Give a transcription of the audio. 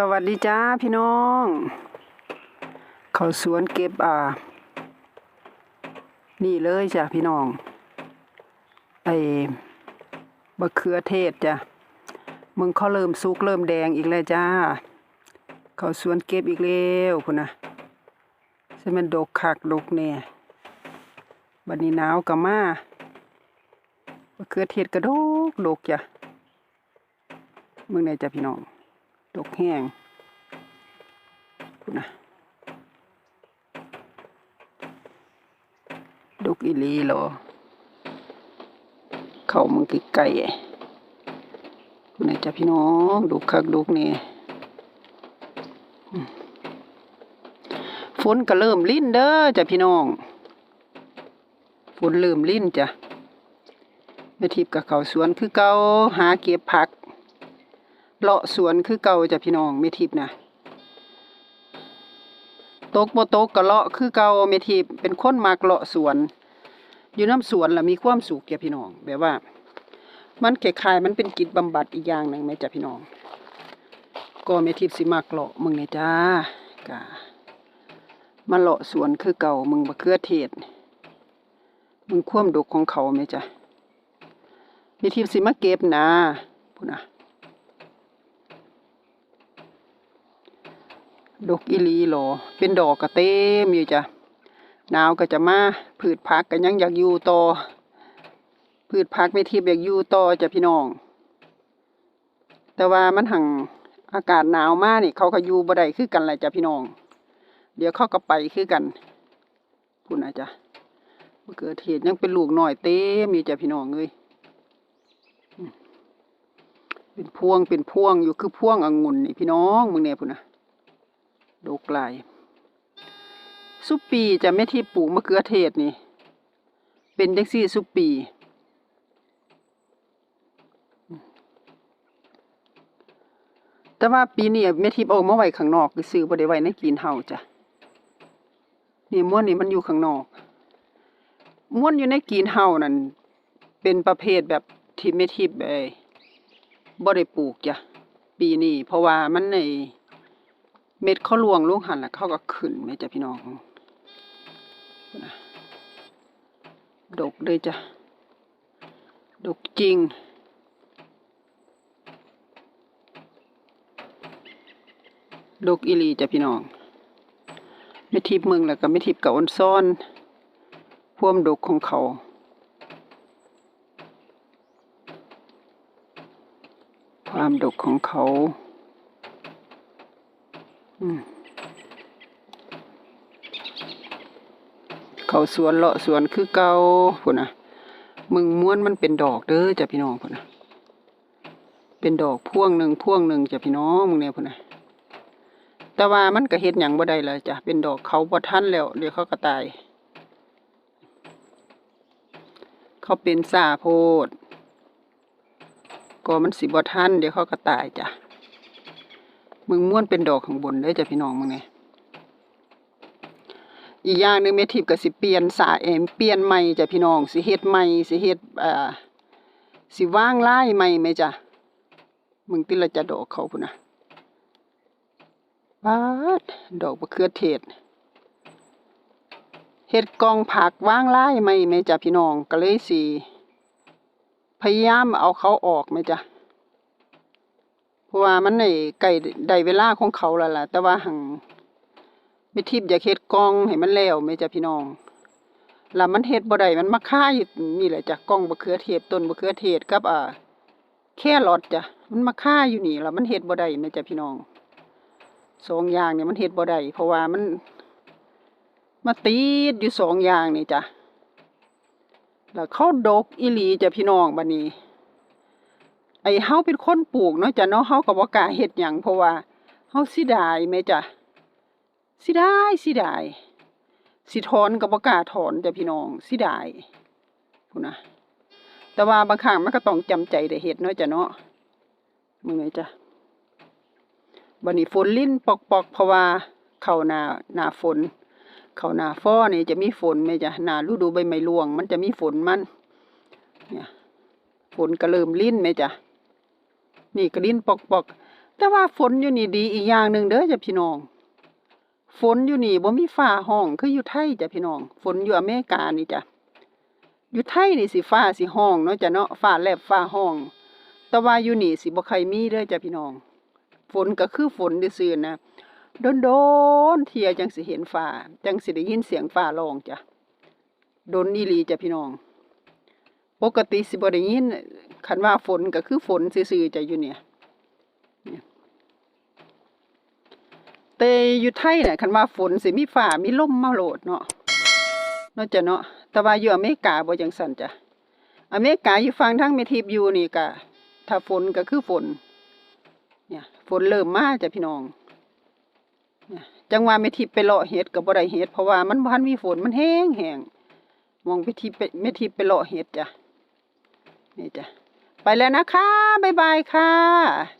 สวัสดีจ้าพี่น้อง เขาสวนเก็บอ่า นี่เลยจ้ะพี่น้อง ไอ้บะเขือเทศจ้ะมึงเขาเริ่มสุกเริ่มแดงอีกแล้วจ้า เขาสวนเก็บอีกแล้วพุ่นะใช่มันดกคักดกแน่บัดนี้หนาวก็มาบะเขือเทศกระดกดกจ้ะมึงไหนจ้ะพี่น้อง ดกแห้งพุ่นะดกอีลีเหรอเขามึงไกลๆพุ่นนะจ้ะพี่น้องดกคักดกนี่ฝนก็เริ่มลิ้นเด้อจ้ะพี่น้องฝนเริ่มลิ้นจ้ะแม่ทิพย์กับเขาสวนคือเกาหาเก็บผัก เลาะสวนคือเก่าจ้ะพี่น้องเมทิพนะตกบ่ตกก็เลาะคือเก่าเมทิพเป็นคนมักเลาะสวน อยู่น้ำสวนล่ะมีความสุขจ้ะพี่น้องแบบว่า มันคล้ายมันเป็นกิจบำบัดอีกอย่างหนึ่งไหมจ้ะพี่น้องก็เมทิพสิมักเลาะมึงเนี่ยจ้ากะมาเลาะสวนคือเก่ามึงบะเขือเทศ มึงความดกของเขาไหมจ้ะเมทิพย์สิมาเก็บนะพูดนะ ดอกอีลีโหลเป็นดอกกระเต็มอยู่จ้ะหนาวก็จะมาพืชผักก็ยังอยากอยู่ต่อ พืชผักไม่ทิพย์อยากอยู่ต่อจ้ะพี่น้อง แต่ว่ามันหังอากาศหนาวมากนี่ เขาก็อยู่บ่ได้คือกันแหละจ้ะพี่น้อง เดี๋ยวเขาก็ไปคือกันพูดนะจ้ะมะเกิดเหตุยังเป็นลูกหน่อยเต็มอยู่จ้ะพี่น้องเอ้ยเป็นพวงเป็นพวงอยู่คือพวงองุ่นนี่พี่น้องมึงเนี่ยพูดนะ ดกหลายซุปปีจะไม่ที่ปลูกมะเขือเทศนี่ เป็นเด็กซี่ซุปปี แต่ว่าปีนี้แม่ทิพย์เอามาไว้ข้างนอกซื้อบ่ได้ไว้ในกรีนเฮาจ้ะนี่ม้วนนี่มันอยู่ข้างนอกม้วนอยู่ในกรีนเฮานั่นเป็นประเภทแบบที่แม่ทิพย์เอ้ยบ่ได้ปลูกจ้ะปีนี้เพราะว่ามันใน เม็ดเขาลวงลูกหันแล้วเขาก็ขึ้นไหมจ้ะพี่น้องนะดกเลยจ้ะ ดกจริง ดกอีลีจ้ะพี่น้องไม่ทิพมึงแล้วก็ไม่ทิพกับอ้นซ่อนพ่วมดกของเขาความดกของเขา เขาสวนเลาะสวนคือเก่าพุ่นนะมึงม้วนมันเป็นดอกเด้อจ้ะพี่น้องพุ่นนะเป็นดอกพ่วงหนึ่งพ่วงหนึ่งจ้ะพี่น้องมึงเนี่ยพุ่นนะแต่ว่ามันก็เฮ็ดหยังบ่ได้เลยจ้ะเป็นดอกเขาบ่ทันแล้ว เดี๋ยวเขาก็ตาย เขาเป็นสาโพดก็มันสิบ่ทันเดี๋ยวเขาก็ตายจ้ะ มึงม้วนเป็นดอกข้างบนได้จ้ะพี่น้องมึงไงอีกอย่างหนึ่งเมทิพย์ก็สิเปลี่ยนสาเอมเปลี่ยนใหม่จ้ะพี่น้องสิเฮ็ดใหม่สิเฮ็ดเอ่อสิว่างลายใหม่ไหมจ้ะมึงติละจะดอกเขาพุ่นนะปาดดอกมะเขือเทศเฮ็ดกองผักว่างลายใหม่ไหมจ้ะพี่น้องก็เลยสิพยายามเอาเขาออกไหมจ้ะ ราะว่ามันในไก่ได้เวลาของเขาแล้วล่ะ แต่ว่าหังไม่ทิพย์อยากเฮ็ดกล้องให้มันแล้วแม่จ้ะพี่น้องแล้วมันเฮ็ดบ่ได้มันมาค่าอยู่นี่แหละจ้ะกล้องบะเขือเทศต้นบะเขือเทศกับอ่าแค่รอดจ้ะมันมาค่าอยู่นี่แล้วมันเฮ็ดบ่ได้แม่จ้ะพี่น้องสองอย่างเนี่ยมันเฮ็ดบ่ได้เพราะว่ามันมาติดอยู่สองอย่างนี่จ้ะแล้วเขาดกอีหลีจ้ะพี่น้องบัดนี้ ไอ้เฮาเป็นคนปลูกเนาะจ้ะเนาะเฮาก็บ่กล้าเฮ็ดหยังเพราะว่าเฮาสิได้แม่จ้ะสิได้สิได้สิถอนก็บ่กล้าถอนจ้ะพี่น้องสิได้พุ่นน่ะแต่ว่าบางครั้งมันก็ต้องจำใจได้เฮ็ดเนาะจ้ะเนาะมึงไงจ้ะบัดนี้ฝนลิ้นปอกๆเพราะว่าเข้าหน้าหน้าฝน เข้าหน้าฟ้อนี่จะมีฝนแม่จ้ะหน้าฤดูใบไม้ร่วง มันจะมีฝนมันเนี่ยฝนก็เริ่มลิ้นไหมจ้ะ นี่ก็ลิ้นปอกปอกแต่ว่าฝนอยู่นี่ดีอีกอย่างหนึ่งเด้อจ้ะพี่น้อง ฝนอยู่นี่บ่มีฟ้าห้องคืออยู่ไทยจ้ะพี่น้อง ฝนอยู่อเมริกานี่จ้ะอยู่ไทยนี่สิฟ้าสิห้องเนาะจ้ะเนาะฟ้าแลบฟ้าห้อง แต่ว่าอยู่นี่สิบ่ค่อยมีเด้อจ้ะพี่น้อง ฝนก็คือฝนซื่อๆนะโดนๆเทียจังสิเห็นฟ้าจังสิได้ยินเสียงฟ้าร้องจ้ะโดนอีหลีจ้ะพี่น้อง ปกติสิบ่ได้ยินคันว่าฝนก็คือฝนซื่อๆจะอยู่เนี่ยแต่อยู่ไทยเนี่ยคันว่าฝนสิมีฟ้ามีลมมาโลดเนาะนาะจ้ะเนาะแต่ว่าอยู่อเมริกาบ่จังซั่นจ้ะอเมริกาอยู่ฝั่งทางเมทิบอยู่นี่ก็ถ้าฝนก็คือฝน เนี่ย ฝนเริ่มมาจ้ะพี่น้องเนี่ยจังหว่าเมทิบไปเลาะเห็ดก็บ่ได้เห็ดเพราะว่ามันบ่ทันมีฝนมันแห้งแห้งมองไปทิบไปเมทิบไปเลาะเห็ดจ้ะ นี่จ้ะไปแล้วนะคะ บ๊ายบายค่ะ